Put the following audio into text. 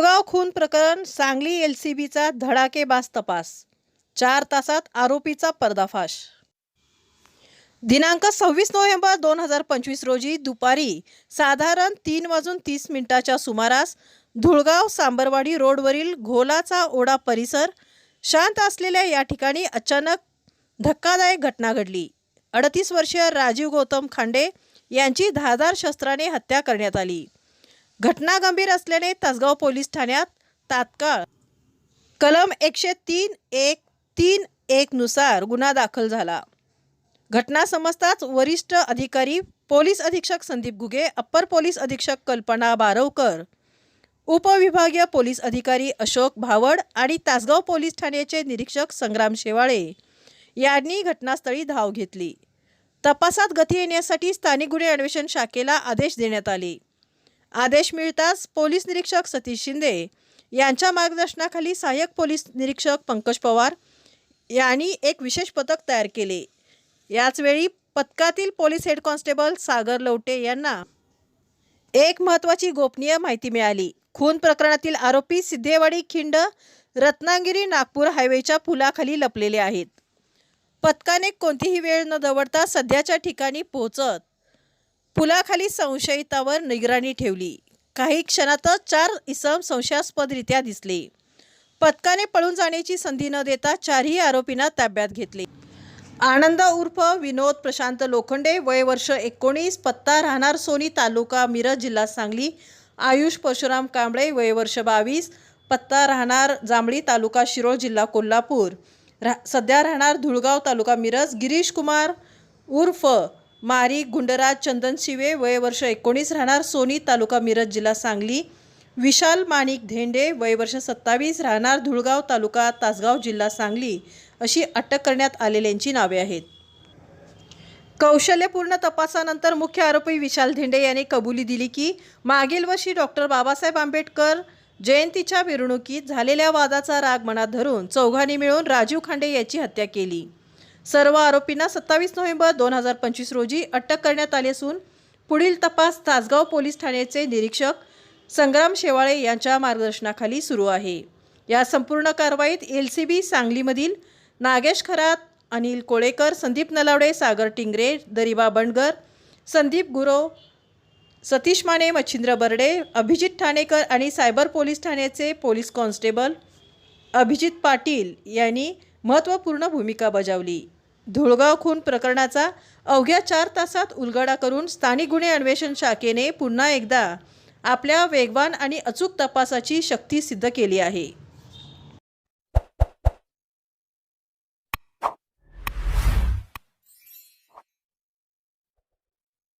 धुळगाव खून प्रकरण Sangli L C बीचा धडाकेबाज तपास. चार तासात आरोपीचा पर्दाफाश. दिनांक सव्वीस नोव्हेंबर दोन हजार पंचवीस रोजी दुपारी साधारण तीन वाजून तीस मिनिटाच्या सुमारास धुळगाव सांबरवाडी रोडवरील घोलाचा ओढा परिसर शांत असलेल्या या ठिकाणी अचानक धक्कादायक घटना घडली. अडतीस वर्षीय राजीव गौतम खांडे यांची धारदार शस्त्राने हत्या करण्यात आली. घटना गंभीर असल्याने तासगाव पोलीस ठाण्यात तात्काळ कलम एकशे तीन एक तीन एकनुसार गुन्हा दाखल झाला. घटना समजताच वरिष्ठ अधिकारी पोलीस अधीक्षक संदीप घुगे अप्पर पोलीस अधीक्षक कल्पना बारवकर उपविभागीय पोलीस अधिकारी अशोक भावड आणि तासगाव पोलीस ठाण्याचे निरीक्षक संग्राम शेवाळे यांनी घटनास्थळी धाव घेतली. तपासात गती येण्यासाठी स्थानिक गुन्हे अन्वेषण शाखेला आदेश देण्यात आले. आदेश मिळताच पोलीस निरीक्षक सतीश शिंदे यांच्या मार्गदर्शनाखाली सहाय्यक पोलीस निरीक्षक पंकज पवार यांनी एक विशेष पथक तयार केले. याचवेळी पथकातील police head constable Sagar Lavate यांना एक महत्त्वाची गोपनीय माहिती मिळाली. खून प्रकरणातील आरोपी सिद्धेवाडी खिंड रत्नागिरी नागपूर हायवेच्या पुलाखाली लपलेले आहेत. पथकाने कोणतीही वेळ न दवडता सध्याच्या ठिकाणी पोहोचत पुलाखाली संशयितावर निगराणी ठेवली. काही क्षणातच चार इसम संशयास्पदरित्या दिसले. पथकाने पळून जाण्याची संधी न देता चारही आरोपींना ताब्यात घेतले. आनंद उर्फ विनोद प्रशांत लोखंडे वय वर्ष एकोणीस पत्ता राहणार सोनी तालुका मिरज जिल्हा सांगली आयुष परशुराम कांबळे वय वर्ष बावीस पत्ता राहणार जांभळी तालुका शिरोळ जिल्हा कोल्हापूर. रा सध्या राहणार धुळगाव तालुका मिरज गिरीश कुमार उर्फ मारी गुंडराज चंदन शिवे वय वर्ष एकोणीस राहणार सोनी तालुका मिरज जिल्हा सांगली. विशाल माणिक धेंडे वय वर्ष सत्तावीस राहणार धुळगाव तालुका तासगाव जिल्हा सांगली. अशी अटक करण्यात आलेल्यांची नावे आहेत. कौशल्यपूर्ण तपासानंतर मुख्य आरोपी विशाल धेंडे यांनी कबुली दिली की मागील वर्षी डॉक्टर बाबासाहेब आंबेडकर जयंतीच्या मिरवणुकीत झालेल्या वादाचा राग मनात धरून चौघांनी मिळून राजीव खांडे याची हत्या केली. सर्व आरोपींना सत्तावीस नोव्हेंबर दोन हजार पंचवीस रोजी अटक करण्यात आली असून पुढील तपास तासगाव पोलीस ठाण्याचे निरीक्षक संग्राम शेवाळे यांच्या मार्गदर्शनाखाली सुरू आहे. या संपूर्ण कारवाईत एल सी बी सांगलीमधील नागेश खरात अनिल कोळेकर संदीप नलावडे सागर टिंगरे दरिबा बंडगर संदीप गुरव सतीश माने मच्छिंद्र बर्डे अभिजित ठाणेकर आणि सायबर पोलीस ठाण्याचे पोलीस कॉन्स्टेबल अभिजित पाटील यांनी महत्त्वपूर्ण भूमिका बजावली. धुळगाव खून प्रकरणाचा अवघ्या चार तासात उलगडा करून स्थानिक गुन्हे अन्वेषण शाखेने पुन्हा एकदा आपल्या वेगवान आणि अचूक तपासाची शक्ती सिद्ध केली आहे.